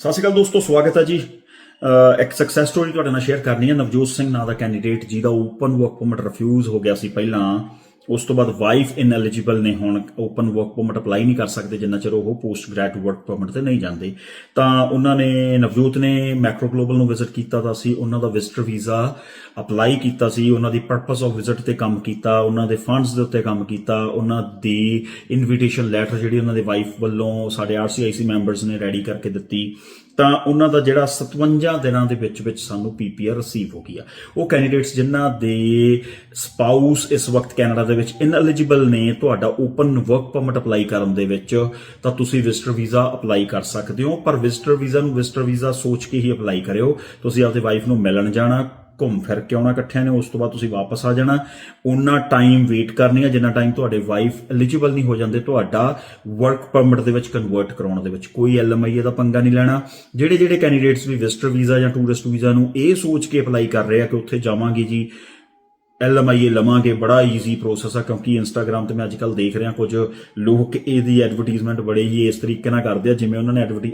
ਸਤਿ ਸ਼੍ਰੀ ਅਕਾਲ ਦੋਸਤੋ, ਸਵਾਗਤ ਹੈ ਜੀ। ਇੱਕ ਸਕਸੈਸ ਸਟੋਰੀ ਤੁਹਾਡੇ ਨਾਲ ਸ਼ੇਅਰ ਕਰਨੀ ਹੈ। ਨਵਜੋਤ ਸਿੰਘ ਨਾਂ ਦਾ ਕੈਂਡੀਡੇਟ ਜਿਹਦਾ ਓਪਨ ਵਰਕ ਪਰਮਿਟ ਰਿਫਿਊਜ਼ ਹੋ ਗਿਆ ਸੀ ਪਹਿਲਾਂ। ਉਸ ਤੋਂ ਬਾਅਦ ਵਾਈਫ ਇਨਐਲੀਜੀਬਲ ਨੇ ਹੁਣ ਓਪਨ ਵਰਕ ਪਰਮਿਟ ਅਪਲਾਈ ਨਹੀਂ ਕਰ ਸਕਦੇ ਜਿੰਨਾ ਚਿਰ ਉਹ ਪੋਸਟ ਗ੍ਰੈਜੂਏਟ ਵਰਕ ਪਰਮਿਟ ਤੇ ਨਹੀਂ ਜਾਂਦੇ। ਤਾਂ ਉਹਨਾਂ ਨੇ, ਨਵਜੋਤ ਨੇ ਮੈਕਰੋ ਗਲੋਬਲ ਨੂੰ ਵਿਜ਼ਿਟ ਕੀਤਾ ਤਾਂ ਸੀ ਉਹਨਾਂ ਦਾ ਵਿਜ਼ਟਰ ਵੀਜ਼ਾ ਅਪਲਾਈ ਕੀਤਾ ਸੀ, ਉਹਨਾਂ ਦੀ ਪਰਪਸ ਆਫ ਵਿਜ਼ਿਟ ਤੇ ਕੰਮ ਕੀਤਾ, ਉਹਨਾਂ ਦੇ ਫੰਡਸ ਦੇ ਉੱਤੇ ਕੰਮ ਕੀਤਾ, ਉਹਨਾਂ ਦੀ ਇਨਵੀਟੇਸ਼ਨ ਲੈਟਰ ਜਿਹੜੀ ਉਹਨਾਂ ਦੇ ਵਾਈਫ ਵੱਲੋਂ ਸਾਡੇ ਆਰਸੀਆਈਸੀ ਮੈਂਬਰਸ ਨੇ ਰੈਡੀ ਕਰਕੇ ਦਿੱਤੀ। ਤਾਂ ਉਹਨਾਂ ਦਾ ਜਿਹੜਾ 57 ਦਿਨਾਂ ਦੇ ਵਿੱਚ ਵਿੱਚ ਸਾਨੂੰ ਪੀਪੀਆਰ ਰਿਸੀਵ ਹੋ ਗਈ ਆ। ਉਹ ਕੈਂਡੀਡੇਟਸ ਜਿਨ੍ਹਾਂ ਦੇ ਸਪਾਊਸ ਇਸ ਵਕਤ ਕੈਨੇਡਾ ਦੇ ਵਿੱਚ ਇਨਐਲੀਜੀਬਲ ਨੇ, ਤੁਹਾਡਾ ਓਪਨ ਵਰਕ ਪਰਮਿਟ ਅਪਲਾਈ ਕਰਨ ਦੇ ਵਿੱਚ, ਤਾਂ ਤੁਸੀਂ ਵਿਜ਼ਟਰ ਵੀਜ਼ਾ ਅਪਲਾਈ ਕਰ ਸਕਦੇ ਹੋ, ਪਰ ਵਿਜ਼ਟਰ ਵੀਜ਼ਾ ਨੂੰ ਵਿਜ਼ਟਰ ਵੀਜ਼ਾ ਸੋਚ ਕੇ ਹੀ ਅਪਲਾਈ ਕਰਿਓ। ਤੁਸੀਂ ਆਪਦੇ ਵਾਈਫ ਨੂੰ ਮਿਲਣ ਜਾਣਾ ਘੁੰਮ ਫਿਰ ਕੇ ਆਉਣਾ ਇਕੱਠਿਆਂ ਨੇ, ਉਸ ਤੋਂ ਬਾਅਦ ਤੁਸੀਂ ਵਾਪਸ ਆ ਜਾਣਾ। ਉਹਨਾਂ ਟਾਈਮ ਵੇਟ ਕਰਨੀ ਹੈ ਜਿੰਨਾ ਟਾਈਮ ਤੁਹਾਡੇ ਵਾਈਫ ਐਲੀਜੀਬਲ ਨਹੀਂ ਹੋ ਜਾਂਦੇ, ਤੁਹਾਡਾ ਵਰਕ ਪਰਮਿਟ ਦੇ ਵਿੱਚ ਕਨਵਰਟ ਕਰਾਉਣ ਦੇ ਵਿੱਚ। ਕੋਈ ਐਲਐਮਆਈ ਦਾ ਪੰਗਾ ਨਹੀਂ ਲੈਣਾ। ਜਿਹੜੇ ਜਿਹੜੇ ਕੈਂਡੀਡੇਟਸ ਵੀ ਵਿਜ਼ਟਰ ਵੀਜ਼ਾ ਜਾਂ ਟੂਰਿਸਟ ਵੀਜ਼ਾ ਨੂੰ ਇਹ ਸੋਚ ਕੇ ਅਪਲਾਈ ਕਰ ਰਹੇ ਆ ਕਿ ਉੱਥੇ ਜਾਵਾਂਗੇ ਜੀ ਐਲਐਮਆਈ ਲਵਾਂਗੇ, ਬੜਾ ਈਜ਼ੀ ਪ੍ਰੋਸੈਸ ਆ, ਕਿਉਂਕਿ ਇੰਸਟਾਗ੍ਰam ਤੇ ਮੈਂ ਅੱਜ ਕੱਲ ਦੇਖ ਰਿਹਾ ਕੁਝ ਲੋਕ ਇਹਦੀ ਐਡਵਰਟਾਈਜ਼ਮੈਂਟ ਬੜੇ ਹੀ ਇਸ ਤਰੀਕੇ ਨਾਲ ਕਰਦੇ ਆ, ਜਿਵੇਂ ਉਹਨਾਂ ਨੇ ਐਡਵਰਟੀ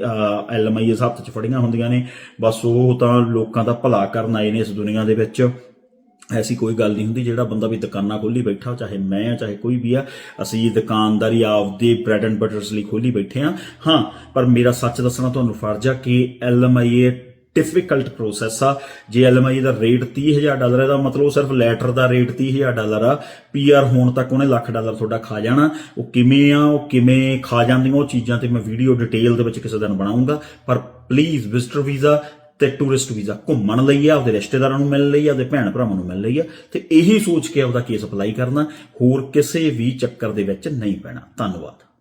ਐਲਐਮਆਈ ਇਸ ਹੱਥ 'ਚ ਫੜੀਆਂ ਹੁੰਦੀਆਂ ਨੇ। ਬਸ ਉਹ ਤਾਂ ਲੋਕਾਂ ਦਾ ਭਲਾ ਕਰਨ ਆਏ ਨੇ ਇਸ ਦੁਨੀਆ ਦੇ ਵਿੱਚ। ਐਸੀ ਕੋਈ ਗੱਲ ਨਹੀਂ ਹੁੰਦੀ, ਜਿਹੜਾ ਬੰਦਾ ਵੀ ਦੁਕਾਨਾਂ ਖੋਲੀ ਬੈਠਾ, ਚਾਹੇ ਮੈਂ ਆ, ਚਾਹੇ ਕੋਈ ਵੀ ਆ, ਅਸੀਂ ਦੁਕਾਨਦਾਰੀ ਆਪਦੇ ਬ੍ਰੈਡ ਐਂਡ ਬਟਰਸ ਲਈ ਖੋਲੀ ਬੈਠੇ ਆ। ਹਾਂ, ਪਰ ਮੇਰਾ ਸੱਚ ਦੱਸਣਾ ਤੁਹਾਨੂੰ ਫਰਜ਼ ਆ ਕਿ ਐਲਐਮਆਈ ਡਿਫਿਕਲਟ ਪ੍ਰੋਸੈਸ ਆ। ਜੇ ਐਲਐਮਆਈ ਦਾ ਰੇਟ 30000 ਡਾਲਰ ਹੈ ਦਾ ਮਤਲਬ ਸਿਰਫ ਲੈਟਰ ਦਾ ਰੇਟ 30000 ਡਾਲਰ ਆ। ਪੀਆਰ ਹੋਣ ਤੱਕ ਉਹਨੇ ਲੱਖ ਡਾਲਰ ਤੁਹਾਡਾ ਖਾ ਜਾਣਾ। ਉਹ ਕਿਵੇਂ ਆ, ਉਹ ਕਿਵੇਂ ਖਾ ਜਾਂਦੀਆਂ, ਉਹ ਚੀਜ਼ਾਂ ਤੇ ਮੈਂ ਵੀਡੀਓ ਡਿਟੇਲ ਦੇ ਵਿੱਚ ਕਿਸੇ ਦਿਨ ਬਣਾਉਂਗਾ। ਪਰ ਪਲੀਜ਼ ਵਿਜ਼ਟਰ ਵੀਜ਼ਾ ਤੇ ਟੂਰਿਸਟ ਵੀਜ਼ਾ ਘੁੰਮਣ ਲਈ ਆ, ਆਪਦੇ ਰਿਸ਼ਤੇਦਾਰਾਂ ਨੂੰ ਮਿਲਣ ਲਈ ਆ, ਆਪਦੇ ਭੈਣ ਭਰਾਵਾਂ ਨੂੰ ਮਿਲਣ ਲਈ ਆ। ਤੇ ਇਹੀ ਸੋਚ ਕੇ ਆਪਦਾ ਕੇਸ ਅਪਲਾਈ ਕਰਨਾ। ਹੋਰ ਕਿਸੇ ਵੀ ਚੱਕਰ ਦੇ ਵਿੱਚ ਨਹੀਂ ਪੈਣਾ। ਧੰਨਵਾਦ।